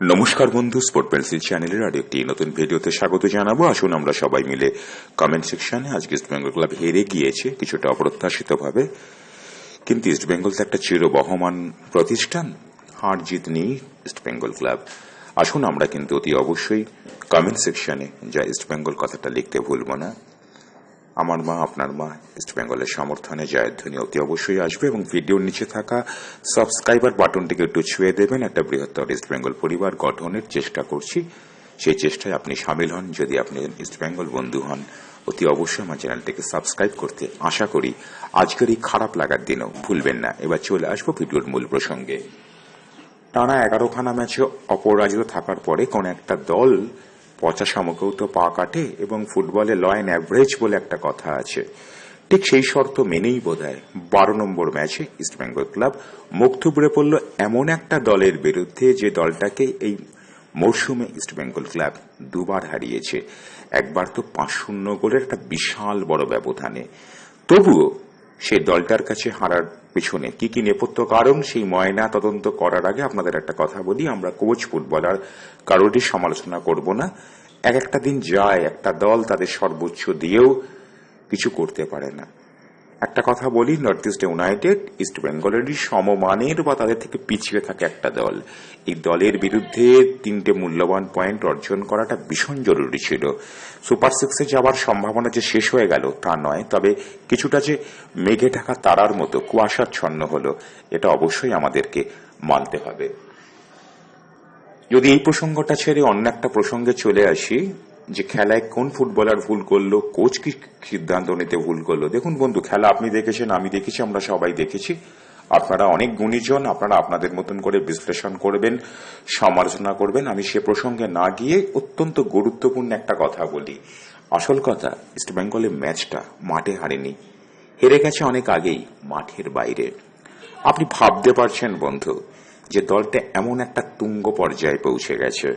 নমস্কার বন্ধু sport pencil চ্যানেলের আর একটি নতুন ভিডিওতে স্বাগত জানাব। আসুন আমরা সবাই মিলে কমেন্ট সেকশনে আজকে ইস্ট বেঙ্গল ক্লাব হেরে গিয়েছে কিছুটা অপ্রত্যাশিতভাবে। কিন্তু ইস্ট বেঙ্গল তো একটা চিরবহমান প্রতিষ্ঠান, হার জিত নেই ইস্ট বেঙ্গল ক্লাব আসুন আমরা কিন্তু অতি অবশ্যই কমেন্ট সেকশনে যা ইস্ট বেঙ্গল কথাটা লিখতে ভুলব না। আমার মা, আপনার মা ইস্ট বেঙ্গলের সমর্থনে জয়ধ্বনি অতি অবশ্যই আসবে এবং ভিডিওর নিচে থাকা সাবস্ক্রাইবার বাটনটিকে একটু ছুঁয়ে দেবেন। একটা বৃহত্তর ইস্ট বেঙ্গল পরিবার গঠনের চেষ্টা করছি। সেই চেষ্টায় আপনি সামিল হন। যদি আপনি ইস্ট বেঙ্গল বন্ধু হন, অতি অবশ্যই আমার চ্যানেলটিকে সাবস্ক্রাইব করতে আশা করি আজকের এই খারাপ লাগার দিনও ভুলবেন না। এবার চলে আসব ভিডিওর মূল প্রসঙ্গে। টানা এগারোখানা ম্যাচে অপরাজিত থাকার পরে কোন একটা দল পচা সামকেও তো পা কাটে এবং ফুটবলে ল অ্যান্ড অ্যাভারেজ বলে একটা কথা আছে। ঠিক সেই শর্ত মেনেই বোধহয় বারো নম্বর ম্যাচে ইস্টবেঙ্গল ক্লাব মুখ থুবড়ে পড়ল এমন একটা দলের বিরুদ্ধে যে দলটাকে এই মরশুমে ইস্টবেঙ্গল ক্লাব দুবার হারিয়েছে। একবার তো পাঁচ শূন্য গোলের একটা বিশাল বড় ব্যবধানে। তবুও সেই দলটার কাছে হারার পিছনে কি কি নেপথ্য কারণ, সেই ময়না তদন্ত করার আগে আপনাদের একটা কথা বলি। আমরা কোচ ফুটবলার কারোরই সমালোচনা করব না। এক একটা দিন যায়, একটা দল তাদের সর্বোচ্চ দিয়েও কিছু করতে পারে না। একটা কথা বলি নর্থ ইস্ট ইউনাইটেড ইস্ট বেঙ্গলেরই সমমানের বা তাদের থেকে পিছিয়ে থাকে একটা দল। এই দলের বিরুদ্ধে তিনটে মূল্যবান পয়েন্ট অর্জন করাটা ভীষণ জরুরি ছিল। সুপার সিক্সে যাওয়ার সম্ভাবনা যে শেষ হয়ে গেল, তা নয়। তবে কিছুটা যে মেঘে ঢাকা তারার মতো কুয়াশাচ্ছন্ন হলো, এটা অবশ্যই আমাদেরকে মানতে হবে। যদি এই প্রসঙ্গটা ছেড়ে অন্য একটা প্রসঙ্গে চলে আসি যে খেলায় কোন ফুটবলার ভুল করল, কোচ কি সিদ্ধান্ত নিতে ভুল করল? দেখুন বন্ধু, খেলা আপনি দেখেছেন, আমি দেখেছি, আমরা সবাই দেখেছি। আপনারা অনেক গুণীজন, আপনারা আপনাদের মতন করে বিশ্লেষণ করবেন, সমালোচনা করবেন। আমি সে প্রসঙ্গে না গিয়ে অত্যন্ত গুরুত্বপূর্ণ একটা কথা বলি। আসল কথা, ইস্ট বেঙ্গলের ম্যাচটা মাঠে হারেনি। হেরে গেছে অনেক আগেই, মাঠের বাইরে। আপনি ভাবতে পারছেন বন্ধু, যে দলটা এমন একটা তুঙ্গ পর্যায়ে পৌঁছে গেছে।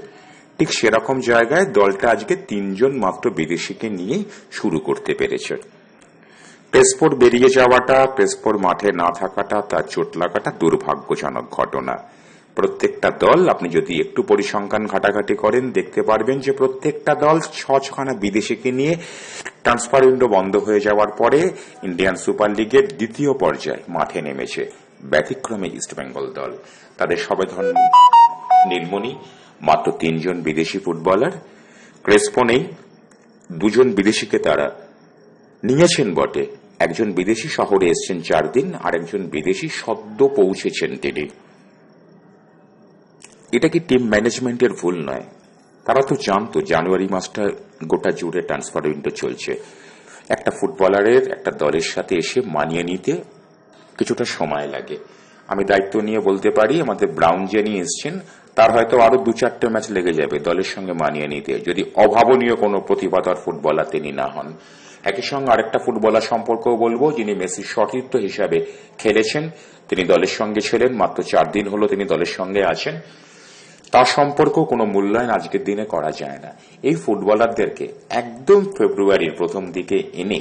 ঠিক সেরকম জায়গায় দলটা আজকে তিনজন মাত্র বিদেশিকে নিয়ে শুরু করতে পেরেছে। প্রেসপোর্ট বেরিয়ে যাওয়াটা প্রেসপোর্ট মাঠে না থাকাটা, তার চোট লাগাটা দুর্ভাগ্যজনক ঘটনা। প্রত্যেকটা দল, আপনি যদি একটু পরিসংখ্যান ঘাটাঘাটি করেন, দেখতে পারবেন যে প্রত্যেকটা দল ছ ছখানা বিদেশিকে নিয়ে ট্রান্সফার উইন্ডো বন্ধ হয়ে যাওয়ার পরে ইন্ডিয়ান সুপার লিগের দ্বিতীয় পর্যায়ে মাঠে নেমেছে ব্যতিক্রমে ইস্টবেঙ্গল দল। তাদের সবেধন নীলমণি মাত্র তিনজন বিদেশি ফুটবলার। ক্রেসপো নেই। দুজন বিদেশিকে তারা নিয়েছেন বটে। একজন বিদেশি শহরে এসছেন চার দিন আর একজন বিদেশি সদ্য পৌঁছেছেন তিনি। এটা কি টিম ম্যানেজমেন্টের ভুল নয়? তারা তো জানতো জানুয়ারি মাসটা গোটা জুড়ে ট্রান্সফার উইন্ডো চলছে। একটা ফুটবলারের, একটা দলের সাথে এসে মানিয়ে নিতে কিছুটা সময় লাগে। আমি দায়িত্ব নিয়ে বলতে পারি, আমাদের ব্রাউন জেনি এসছেন তার হয়তো আরও দু চারটে ম্যাচ লেগে যাবে দলের সঙ্গে মানিয়ে নিতে। যদি অভাবনীয় কোনো প্রতিভাধর ফুটবলার তিনি না হন। একই সঙ্গে আরেকটা ফুটবলার সম্পর্কেও বলব, যিনি মেসির সতীর্থ হিসাবে খেলেছেন। তিনি দলের সঙ্গে ছিলেন, মাত্র চার দিন হলো তিনি দলের সঙ্গে আছেন। তার সম্পর্ক কোনো মূল্যায়ন আজকের দিনে করা যায় না। এই ফুটবলারদেরকে একদম ফেব্রুয়ারির প্রথম দিকে এনে,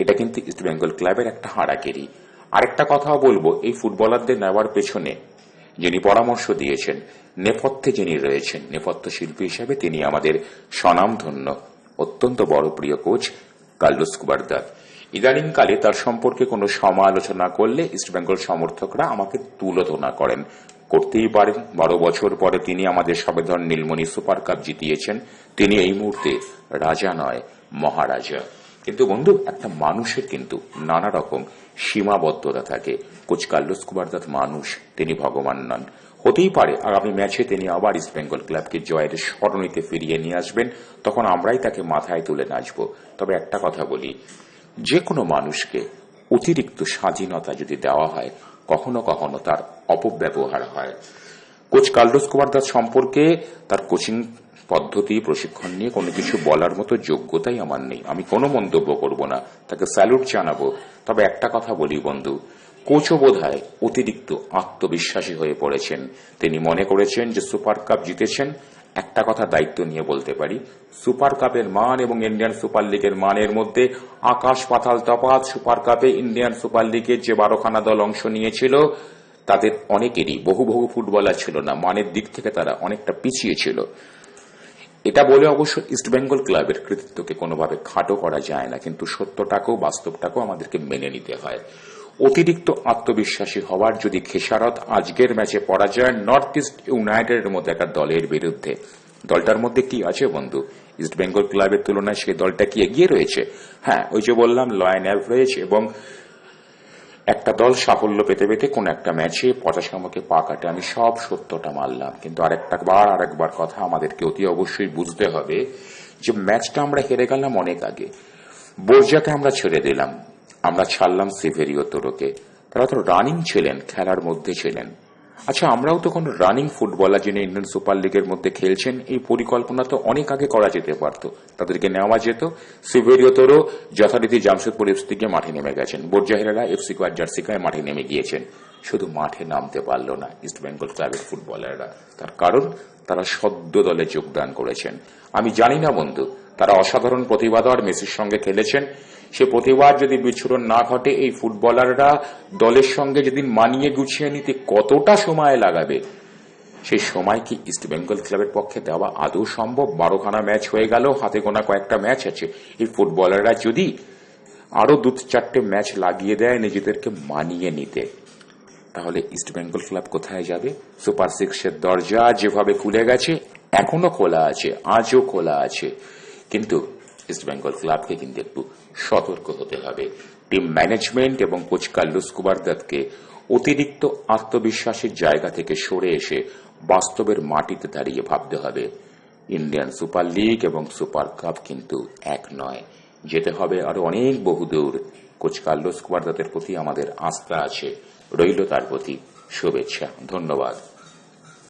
এটা কিন্তু ইস্ট বেঙ্গল ক্লাবের একটা হারাকেরি আরেকটা কথাও বলব, এই ফুটবলারদের নেওয়ার পেছনে যিনি পরামর্শ দিয়েছেন, নেপথ্যে যিনি রয়েছেন, নেপথ্য শিল্পী হিসেবে তিনি আমাদের স্বনামধন্য, অত্যন্ত বড় প্রিয় কোচ কার্লোস কুবারদার। ইদানিংকালে তার সম্পর্কে কোনো সমালোচনা করলে ইস্টবেঙ্গল সমর্থকরা আমাকে তুলোধনা করেন। করতেই পারেন, বারো বছর পরে তিনি আমাদের সবেধন নীলমণি সুপার কাপ জিতিয়েছেন। তিনি এই মুহূর্তে রাজা নয়, মহারাজা। কিন্তু বন্ধু, একটা মানুষের কিন্তু নানা রকম সীমাবদ্ধতা থাকে। কোচ কার্লোস কুবারদাত মানুষ, তিনি ভগবান নন। হতেই পারে আগামী ম্যাচে তিনি আবার ইস্ট বেঙ্গল ক্লাবকে জয়ের স্মরণীতে ফিরিয়ে নিয়ে আসবেন, তখন আমরাই তাকে মাথায় তুলে নাচব। তবে একটা কথা বলি যে কোনো মানুষকে অতিরিক্ত স্বাধীনতা যদি দেওয়া হয়, কখনো কখনো তার অপব্যবহার হয়। কোচ কার্লোস কুমারদাস সম্পর্কে তার কোচিং পদ্ধতি, প্রশিক্ষণ নিয়ে কোনো কিছু বলার মতো যোগ্যতাই আমার নেই। আমি কোনো মন্তব্য করব না। তাকে স্যালুট জানাব। তবে একটা কথা বলি বন্ধু, কোচও বোধ অতিরিক্ত আত্মবিশ্বাসী হয়ে পড়েছেন। তিনি মনে করেছেন যে সুপার কাপ জিতেছেন। একটা কথা দায়িত্ব নিয়ে বলতে পারি, সুপার কাপের মান এবং ইন্ডিয়ান সুপার লিগের মানের মধ্যে আকাশ পাতাল তফাৎ সুপার কাপে ইন্ডিয়ান সুপার লিগের যে বারোখানা দল অংশ নিয়েছিল, তাদের অনেকেরই বহু বহু ফুটবলার ছিল না। মানের দিক থেকে তারা অনেকটা পিছিয়ে ছিল। এটা বলে অবশ্য ইস্টবেঙ্গল ক্লাবের কৃতিত্বকে কোনোভাবে খাটো করা যায় না, কিন্তু সত্যটাকেও, বাস্তবটাকেও আমাদেরকে মেনে নিতে হয়। অতিরিক্ত আত্মবিশ্বাসী হওয়ার যদি খেসারত আজকের ম্যাচে পরাজয় নর্থ ইস্ট ইউনাইটেডের মতো একটা দলের বিরুদ্ধে। দলটার মধ্যে কি আছে বন্ধু? ইস্ট বেঙ্গল ক্লাবের তুলনায় সেই দলটা কি এগিয়ে রয়েছে? হ্যাঁ ওই যে বললাম লয়ন অ্যাভারেজ এবং একটা দল সাফল্য পেতে পেতে কোন একটা ম্যাচে পটাশামকে পা কাটে। আমি সব সত্যটা মারলাম কিন্তু আরেকটা বার আরেকবার কথা আমাদেরকে অতি অবশ্যই বুঝতে হবে যে ম্যাচটা আমরা হেরে গেলাম অনেক আগে। বোর্জাকে আমরা ছেড়ে দিলাম। আমরা ছাড়লাম সিভেরিও তোরকে। তারা তো রানিং ছিলেন, খেলার মধ্যে ছিলেন। আচ্ছা আমরাও তো কোনো রানিং ফুটবলার যিনি ইন্ডিয়ান সুপার লিগের মধ্যে খেলছেন, এই পরিকল্পনা তো অনেক আগে করা যেতে পারত। তাদেরকে নেওয়া যেত। সিভেরিও তোরও যথারীতি জামশেদপুর এফসি গিয়ে মাঠে নেমে গেছেন। বোরজাহিরারা এফসি কোয়ার জার্সিকায় মাঠে নেমে গিয়েছেন। শুধু মাঠে নামতে পারল না ইস্ট বেঙ্গল ক্লাবের ফুটবলাররা তার কারণ, তারা সদ্য দলে যোগদান করেছেন। আমি জানি না বন্ধু তারা অসাধারণ প্রতিভাধর মেসির সঙ্গে খেলেছেন। সে প্রতিবাদ যদি বিচ্ছুরণ না ঘটে, এই ফুটবলাররা দলের সঙ্গে যেদিন মানিয়ে গুছিয়ে নিতে কতটা সময় লাগাবে, সেই সময় কি ইস্ট বেঙ্গল ক্লাবের পক্ষে দেওয়া আদৌ সম্ভব? বারোখানা ম্যাচ হয়ে গেল, হাতে গোনা কয়েকটা ম্যাচ আছে। এই ফুটবলাররা যদি আরও দু চারটে ম্যাচ লাগিয়ে দেয় নিজেদেরকে মানিয়ে নিতে, তাহলে ইস্ট বেঙ্গল ক্লাব কোথায় যাবে? সুপার সিক্সের দরজা যেভাবে খুলে গেছে, এখনও খোলা আছে, আজও খোলা আছে। কিন্তু ইস্ট বেঙ্গল ক্লাবকে কিন্তু একটু সতর্ক হতে হবে। টিম ম্যানেজমেন্ট এবং কোচ কার্লুস কুবারদাতকে অতিরিক্ত আত্মবিশ্বাসের জায়গা থেকে সরে এসে বাস্তবের মাটিতে দাঁড়িয়ে ভাবতে হবে। ইন্ডিয়ান সুপার লিগ এবং সুপার কাপ কিন্তু এক নয়। যেতে হবে আরও অনেক বহুদূর। কোচ কার্লোস কুবারদাতের প্রতি আমাদের আস্থা আছে। রইল তার প্রতি শুভেচ্ছা। ধন্যবাদ।